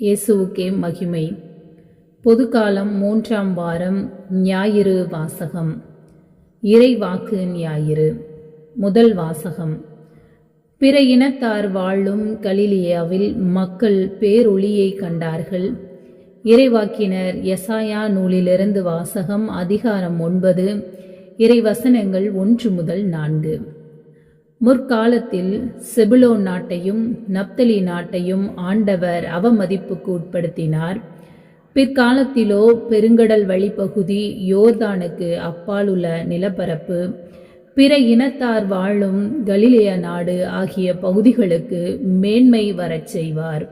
இயேசுவுக்கே மகிமை. பொதுக்காலம் மூன்றாம் வாரம் ஞாயிறு வாசகம். இறைவாக்கு ஞாயிறு முதல் வாசகம். பிற இனத்தார் வாழும் கலிலியாவில் மக்கள் பேரொளியை கண்டார்கள். இறைவாக்கினர் எசாயா நூலிலிருந்து வாசகம் அதிகாரம் ஒன்பது இறைவசனங்கள் ஒன்று முதல் நான்கு. முற்காலத்தில் செபுலோன் நாட்டையும் நப்தலி நாட்டையும் ஆண்டவர் அவமதிப்புக்கு உட்படுத்தினார். பிற்காலத்திலோ பெருங்கடல் வழிப்பகுதி யோர்தானுக்கு அப்பாலுள்ள நிலப்பரப்பு பிற இனத்தார் வாழும் கலிலேய நாடு ஆகிய பகுதிகளுக்கு மேன்மை வரச் செய்வார்.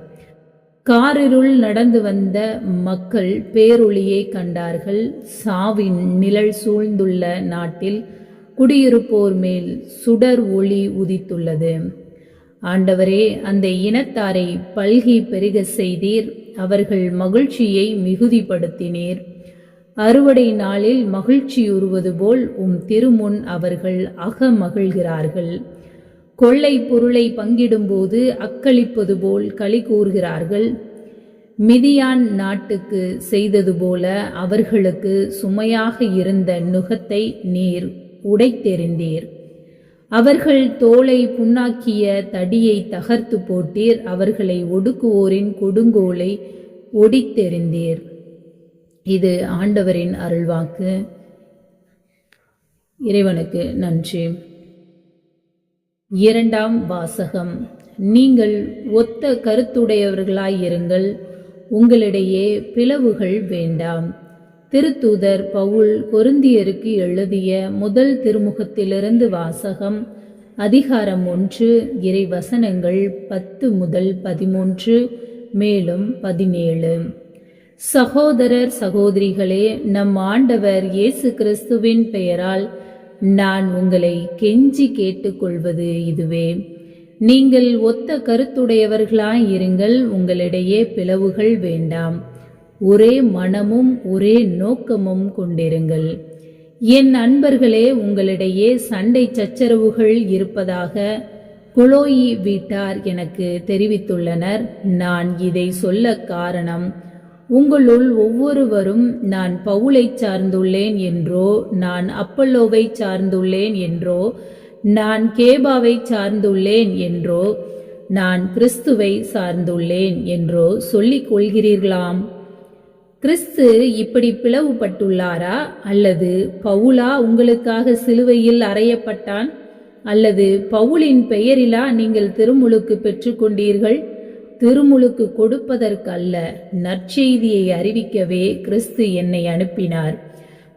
காரிருள் நடந்து வந்த மக்கள் பேரொளியை கண்டார்கள். சாவின் நிழல் சூழ்ந்துள்ள நாட்டில் குடியிருப்போர் மேல் சுடர் ஒளி உதித்துள்ளது. ஆண்டவரே அந்த இனத்தாரை பல்கி பெருக செய்தீர். அவர்கள் மகிழ்ச்சியை மிகுதிப்படுத்தினீர். அறுவடை நாளில் மகிழ்ச்சியுறுவது போல் உம் திருமுன் அவர்கள் அக மகிழ்கிறார்கள் கொள்ளை பொருளை பங்கிடும்போது அக்களிப்பது போல் களி கூறுகிறார்கள். மிதியான் நாட்டுக்கு செய்தது போல அவர்களுக்கு சுமையாக இருந்த நுகத்தை நீர். உடைத்தெறிந்தீர். அவர்கள் தோலை புண்ணாக்கிய தடியை தகர்த்து போட்டீர். அவர்களை ஒடுக்குவோரின் கொடுங்கோலை ஒடித்தெறிந்தீர். இது ஆண்டவரின் அருள்வாக்கு. இறைவனுக்கு நன்றி. இரண்டாம் வாசகம். நீங்கள் ஒத்த கருத்துடையவர்களாயிருங்கள். உங்களிடையே பிளவுகள் வேண்டாம். திருத்தூதர் பவுல் கொருந்தியருக்கு எழுதிய முதல் திருமுகத்திலிருந்து வாசகம் அதிகாரம் ஒன்று இறை வசனங்கள் பத்து முதல் பதிமூன்று மேலும் பதினேழு. சகோதரர் சகோதரிகளே நம் ஆண்டவர் இயேசு கிறிஸ்துவின் பெயரால் நான் உங்களை கெஞ்சி கேட்டுக்கொள்வது இதுவே. நீங்கள் ஒத்த கருத்துடையவர்களாய் இருங்கள் உங்களிடையே பிளவுகள் வேண்டாம். ஒரே மனமும் ஒரே நோக்கமும் கொண்டிருங்கள். என் அன்பர்களே உங்களிடையே சண்டை சச்சரவுகள் இருப்பதாக குளோயி வீட்டார் எனக்கு தெரிவித்துள்ளனர். நான் இதை சொல்ல காரணம் உங்களுள் ஒவ்வொருவரும் நான் பவுலை சார்ந்துள்ளேன் என்றோ நான் அப்பல்லோவை சார்ந்துள்ளேன் என்றோ நான் கேபாவை சார்ந்துள்ளேன் என்றோ நான் கிறிஸ்துவை சார்ந்துள்ளேன் என்றோ சொல்லிக் கொள்கிறீர்களாம். கிறிஸ்து இப்படி பிளவுபட்டுள்ளாரா? அல்லது பவுலா உங்களுக்காக சிலுவையில் அறையப்பட்டான்? அல்லது பவுலின் பெயரிலா நீங்கள் திருமுழுக்கு பெற்றுக்கொண்டீர்கள்? திருமுழுக்கு கொடுப்பதற்கல்ல நற்செய்தியை அறிவிக்கவே கிறிஸ்து என்னை அனுப்பினார்.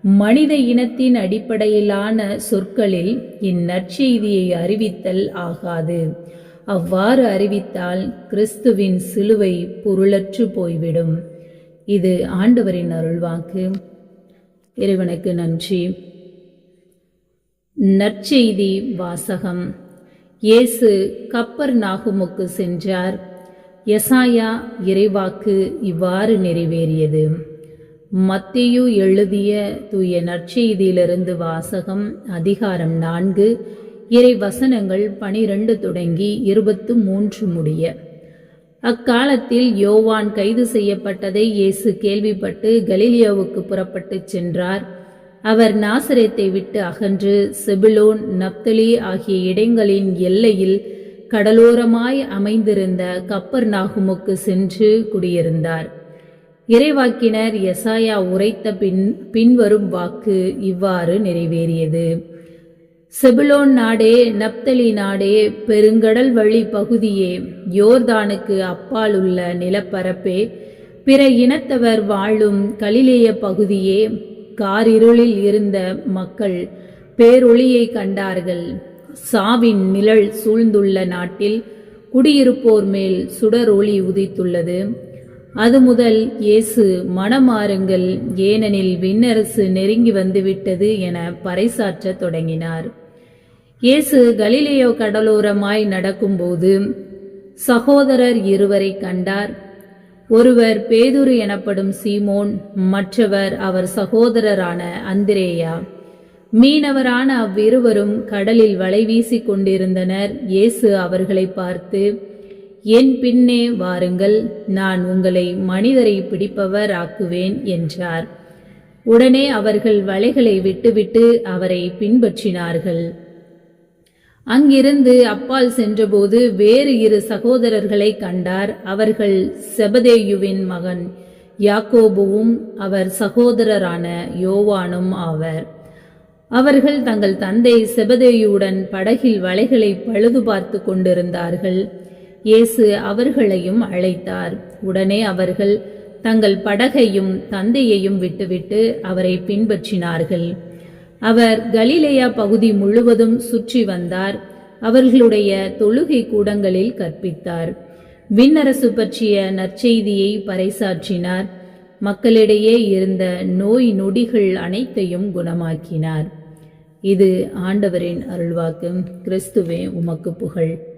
மனித இனத்தின் அடிப்படையிலான சொற்களில் இந்நற்செய்தியை அறிவித்தல் ஆகாது. அவ்வாறு அறிவித்தால் கிறிஸ்துவின் சிலுவை பொருளற்று போய்விடும். இது ஆண்டவரின் அருள்வாக்கு. இறைவனுக்கு நன்றி. நற்செய்தி வாசகம். இயேசு கப்பர் நாகுமுக்கு சென்றார். எசாயா இறைவாக்கு இவ்வாறு நிறைவேறியது. மத்தியு எழுதிய தூய நற்செய்தியிலிருந்து வாசகம் அதிகாரம் நான்கு இறை வசனங்கள் பனிரெண்டு தொடங்கி இருபத்து மூன்று முடிய. அக்காலத்தில் யோவான் கைது செய்யப்பட்டதை இயேசு கேள்விப்பட்டு கலீலியாவுக்கு புறப்பட்டு சென்றார். அவர் நாசரேத்தை விட்டு அகன்று செபிலோன் நப்தலி ஆகிய இடங்களின் எல்லையில் கடலோரமாய் அமைந்திருந்த கப்பர் நாகுமுக்கு சென்று குடியிருந்தார். இறைவாக்கினர் எசாயா உரைத்த பின் பின்வரும் வாக்கு இவ்வாறு நிறைவேறியது. செபுலோன் நாடே நப்தலி நாடே பெருங்கடல் வழி பகுதியே யோர்தானுக்கு அப்பால் உள்ள நிலப்பரப்பே பிற இனத்தவர் வாழும் கலிலேய பகுதியே காரிருளில் இருந்த மக்கள் பேரொளியை கண்டார்கள். சாவின் நிழல் சூழ்ந்துள்ள நாட்டில் குடியிருப்போர் மேல் சுடர் ஒளி உதித்துள்ளது. அது முதல் இயேசு மனமாறுங்கள் ஏனெனில் விண்ணரசு நெருங்கி வந்துவிட்டது என பறைசாற்றத் தொடங்கினார். இயேசு கலிலேயோ கடலோரமாய் நடக்கும்போது சகோதரர் இருவரை கண்டார். ஒருவர் பேதுரு எனப்படும் சீமோன் மற்றவர் அவர் சகோதரரான அந்திரேயா. மீனவரான அவ்விருவரும் கடலில் வலை வீசி கொண்டிருந்தனர். இயேசு அவர்களை பார்த்து என் பின்னே வாருங்கள் நான் உங்களை மனிதரை பிடிப்பவர் ஆக்குவேன் என்றார். உடனே அவர்கள் வலைகளை விட்டுவிட்டு அவரை பின்பற்றினார்கள். அங்கிருந்து அப்பால் சென்றபோது வேறு இரு சகோதரர்களை கண்டார். அவர்கள் செபதேயுவின் மகன் யாக்கோபுவும் அவர் சகோதரரான யோவானும் ஆவர். அவர்கள் தங்கள் தந்தை செபதேயுடன் படகில் வலைகளை பழுது பார்த்து கொண்டிருந்தார்கள். இயேசு அவர்களையும் அழைத்தார். உடனே அவர்கள் தங்கள் படகையும் தந்தையையும் விட்டுவிட்டு அவரை பின்பற்றினார்கள். அவர் கலிலேயா பகுதி முழுவதும் சுற்றி வந்தார். அவர்களுடைய தொழுகை கூடங்களில் கற்பித்தார். விண்ணரசு பற்றிய நற்செய்தியை பறைசாற்றினார். மக்களிடையே இருந்த நோய் நொடிகள் அனைத்தையும் குணமாக்கினார். இது ஆண்டவரின் அருள்வாக்கு. கிறிஸ்துவே உமக்கு புகழ்.